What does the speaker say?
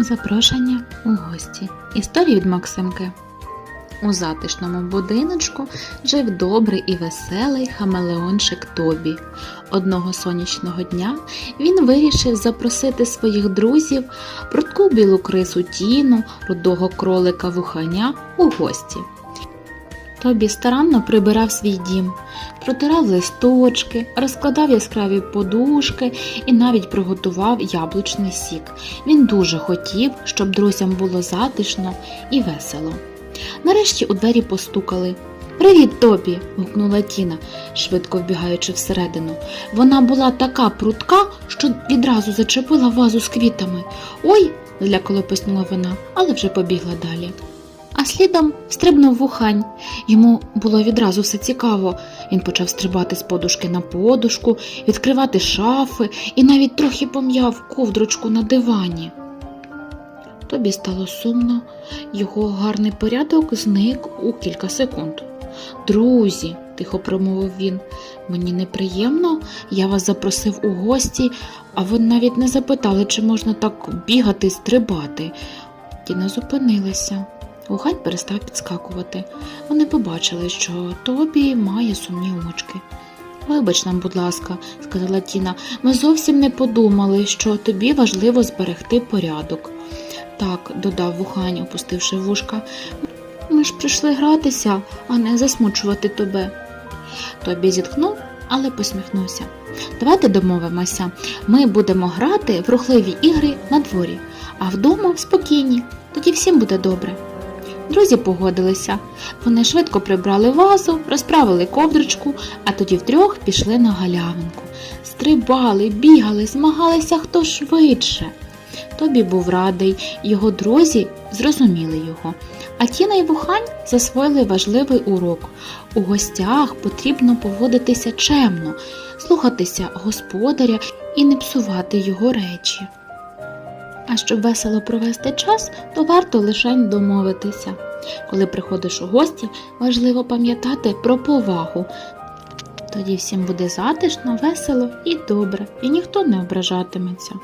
Запрошення у гості. Історія від Максимки. У затишному будиночку жив добрий і веселий хамелеончик Тобі. Одного сонячного дня він вирішив запросити своїх друзів прудку білу крису Тіну, рудого кролика вуханя у гості. Тобі старанно прибирав свій дім, протирав листочки, розкладав яскраві подушки і навіть приготував яблучний сік. Він дуже хотів, щоб друзям було затишно і весело. Нарешті у двері постукали. Привіт, Тобі. гукнула Тіна, швидко вбігаючи всередину. Вона була така прудка, що відразу зачепила вазу з квітами. Ой, злякало писнула вона, але вже побігла далі. А слідом стрибнув вухань. Йому було відразу все цікаво. Він почав стрибати з подушки на подушку, відкривати шафи і навіть трохи пом'яв ковдрочку на дивані. Тобі стало сумно, його гарний порядок зник у кілька секунд. Друзі, тихо промовив він, мені неприємно, я вас запросив у гості, а ви навіть не запитали, чи можна так бігати, стрибати. Тіна зупинилася. Гухань перестав підскакувати. Вони побачили, що Тобі має сумні очки. Вибач нам, будь ласка, сказала Тіна, ми зовсім не подумали, що тобі важливо зберегти порядок. Так, додав вухань, опустивши вушка. Ми ж прийшли гратися, а не засмучувати тебе. Тобі зітхнув, але посміхнувся. Давайте домовимося. Ми будемо грати в рухливі ігри на дворі, а вдома спокійні. Тоді всім буде добре. Друзі погодилися. Вони швидко прибрали вазу, розправили ковдрочку, а тоді втрьох пішли на галявинку. Стрибали, бігали, змагалися хто швидше. Тобі був радий, його друзі зрозуміли його. А Тіна і Вухань засвоїли важливий урок. У гостях потрібно поводитися чемно, слухатися господаря і не псувати його речі. А щоб весело провести час, то варто лише домовитися. Коли приходиш у гості, важливо пам'ятати про повагу. Тоді всім буде затишно, весело і добре, і ніхто не ображатиметься.